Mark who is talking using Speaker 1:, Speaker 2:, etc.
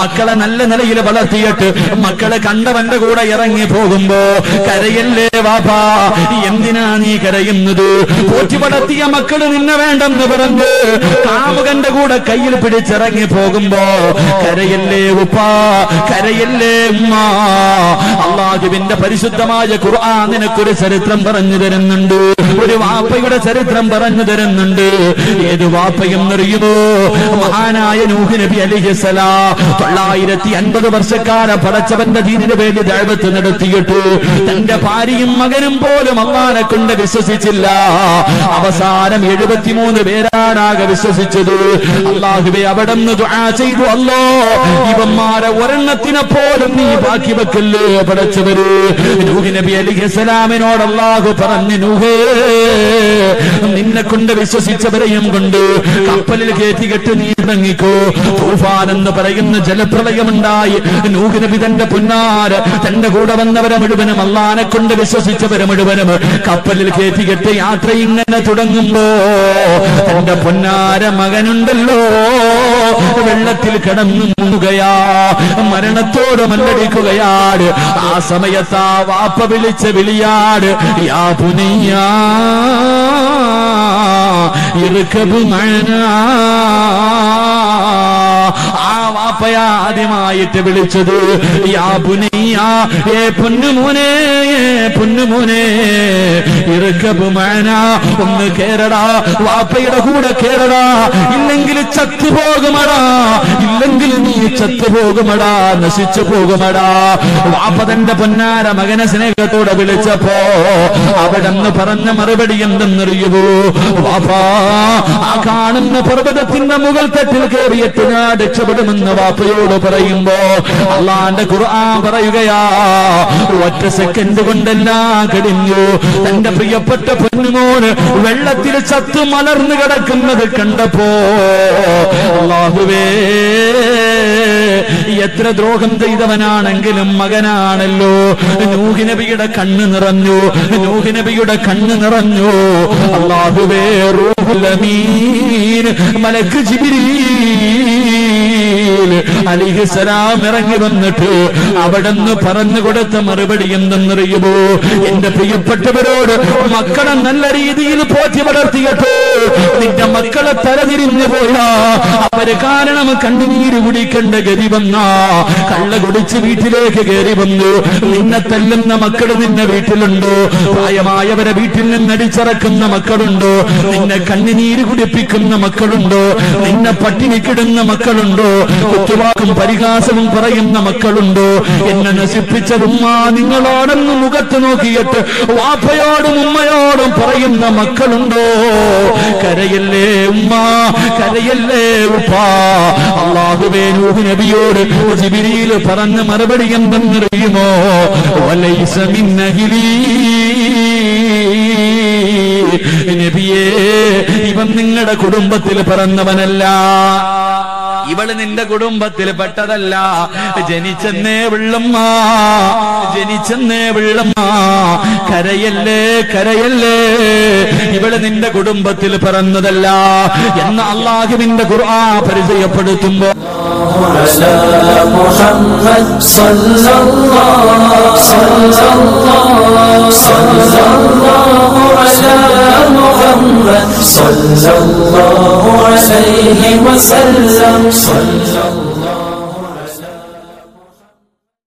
Speaker 1: മക്കളെ നല്ല നിലയിൽ വളർത്തിയിട്ട് മക്കളെ കണ്ടവന്റെ കൂടെ ഇറങ്ങി പോകുമ്പോ കരയല്ലേ വാപ്പാ? എന്തിനാ നീ കരയുന്നത്? പോറ്റി വളർത്തിയ മക്കൾ നിന്നെ വേണ്ടെന്ന് പറഞ്ഞ് കാമുകന്റെ കൂടെ കയ്യിൽ പിടിച്ചിറങ്ങി പോകുമ്പോ കരയല്ലേ ഉപ്പാ? കരയല്ലേ ഉമ്മ? അള്ളാഹുവിന്റെ പരിശുദ്ധമായ നിനക്കൊരു ചരിത്രം പറഞ്ഞു തരുന്നുണ്ട്. ഒരു വാപ്പയുടെ ചരിത്രം പറഞ്ഞു തരുന്നുണ്ട്. ഏത് വാപ്പയും അറിയുമോ മഹാനായ നൂഹ് നബി അലിഹിസലാ തൊള്ളായിരത്തി അൻപത് വർഷക്കാല പടച്ചവന്റെ ദീനിന് വേണ്ടി ദൈവത്ത് നടത്തിയിട്ടു. തന്റെ ഭാര്യയും മകനും പോലും അമ്മാനെ കൊണ്ട് വിശ്വസിച്ചില്ല. അവസാനം എഴുപത്തിമൂന്ന് പേരാണാകെ വിശ്വസിച്ചത്. അള്ളാഹുബെ അവിടെ ചെയ്തു അല്ലോ ഇവന്മാരെ ഒരെണ്ണത്തിനെ പോലും നീ ബാക്കി വെക്കല്ലേ പടച്ചവര്. നബി അലിഹിസലാമിനോട് അള്ളാഹു പറഞ്ഞു നൂഹേ നിന്നെ കൊണ്ട് വിശ്വസിച്ചവരെയും കൊണ്ട്. കപ്പലിൽ കയറ്റികെട്ട് നീ ഇറങ്ങിക്കോ. തൂഫാൻ എന്ന് പറയുന്ന ജലപ്രളയമുണ്ടായി. നൂഹ് തന്റെ പുന്നാര് തന്റെ കൂടെ വന്നവരെ മുഴുവനും അള്ളാനെ കൊണ്ട് വിശ്വസിച്ചവരെ മുഴുവനും കപ്പലിൽ കയറ്റി കെട്ട് യാത്ര ഇങ്ങനെ തുടങ്ങുമ്പോ തന്റെ പൊന്നാര മകനുണ്ടല്ലോ. വെള്ളത്തിൽ കിടന്നു മുങ്ങുകയാ മരണത്തോട് മല്ലടിക്കുകയാട് ആ സമയത്ത് ആ വാപ്പ വിളിച്ച വിളിയാട് യാ പുനയ്യാ. ഇറുക്കബ് മഴ ആ വാപ്പയാ ആദ്യമായിട്ട് വിളിച്ചത്. യാ പുനയ്യ ഏ പൊന്നുമോനെ പൊന്നുമോനെ ഇറുക്കബ് മഴ ഒന്ന് കേറടാ വാപ്പയുടെ കൂടെ കേറടാ. ഇല്ലെങ്കിൽ ചത്തുപോകുമടാ ഇല്ലെങ്കിൽ നീ ചത്തുപോകുമടാ നശിച്ചു പോകുമടാ. വാപ്പ തന്റെ പൊന്നാര മകനെ സ്നേഹത്തോടെ വിളിച്ചപ്പോ അവിടെ നിന്ന് പറഞ്ഞ മറുപടി എന്തെന്നറിയുവോ? വാപ്പാ ആ കാണുന്ന പർവതത്തിന്റെ മുകൾ തട്ടിൽ കയറിയിട്ട് ഞാൻ രക്ഷപ്പെടുമെന്ന് വാപ്പയോട് പറയുമ്പോ അള്ളാന്റെ ഖുർആൻ പറയുകയാ ഒറ്റ സെക്കൻഡ് കൊണ്ടെല്ലാം കഴിഞ്ഞു തന്റെ പ്രിയപ്പെട്ട പൊന്നുമോന് വെള്ളത്തിൽ ചത്തു മലർന്നു കിടക്കുന്നത് കണ്ടപ്പോ അള്ളാഹുവേ എത്ര ദ്രോഹം ചെയ്തവനാണെങ്കിലും മകനാണല്ലോ. നൂഹി നബിയുടെ കണ്ണ് നിറഞ്ഞു നൂഹി നബിയുടെ കണ്ണ് നിറഞ്ഞു. അള്ളാഹുവേ റൂഹുലമീൻ മലക്ക് മലക്ക് ജിബ്രീൽ അലിഹിസലാം ഇറങ്ങി വന്നിട്ട് അവിടെന്ന് പറഞ്ഞു കൊടുത്ത മറുപടി എന്തെന്നറിയുമോ? എന്റെ പ്രിയപ്പെട്ടവരോട് മക്കളെ നല്ല രീതിയിൽ പോറ്റി വളർത്തിയിട്ട് നിന്റെ മക്കളെ തലതിരിഞ്ഞു പോയാ അവർ കാരണം കണ്ണുനീര് കുടിക്കേണ്ട ഗതി വന്ന. കള്ള കുടിച്ച് വീട്ടിലേക്ക് കയറി വന്നു. നിന്നെ തല്ലുന്ന മക്കൾ നിന്റെ വീട്ടിലുണ്ടോ? പ്രായമായവരെ വീട്ടിൽ നിന്ന് അടിച്ചിറക്കുന്ന മക്കളുണ്ടോ? നിന്നെ കണ്ണുനീര് കുടിപ്പിക്കുന്ന മക്കളുണ്ടോ? നിന്നെ പട്ടിണിക്കിടുന്ന മക്കളുണ്ടോ? കുത്തുവാക്കും പരിഹാസവും പറയുന്ന മക്കളുണ്ടോ? എന്നെ നശിപ്പിച്ചതും ഉമ്മ നിങ്ങളോടൊന്ന് മുഖത്ത് നോക്കിയിട്ട് വാപ്പയോടും ഉമ്മയോടും പറയുന്ന മക്കളുണ്ടോ? കരയല്ലേ ഉമ്മ? കരയല്ലേ ഉപ്പാ? അള്ളാഹുബേ നൂഹ് നബിയോട് ജിബിരിയിൽ പറഞ്ഞ മറുപടി എന്തെന്നറിയുമോ? നബിയേ ഇവൻ നിങ്ങളുടെ കുടുംബത്തിൽ പിറന്നവനല്ല ഇവൾ നിന്റെ കുടുംബത്തിൽ പെട്ടതല്ല. ജനിച്ചെന്നേ വെള്ളമ്മ. ജനിച്ചെന്നേ വെള്ളമ്മ. കരയല്ലേ കരയല്ലേ. ഇവൾ നിന്റെ കുടുംബത്തിൽ പിറന്നതല്ല എന്ന അള്ളാഹുവിന്റെ ഖുർആ പരിചയപ്പെടുത്തുമ്പോ.
Speaker 2: മുഹമ്മദ് عليه وسلم. صلى الله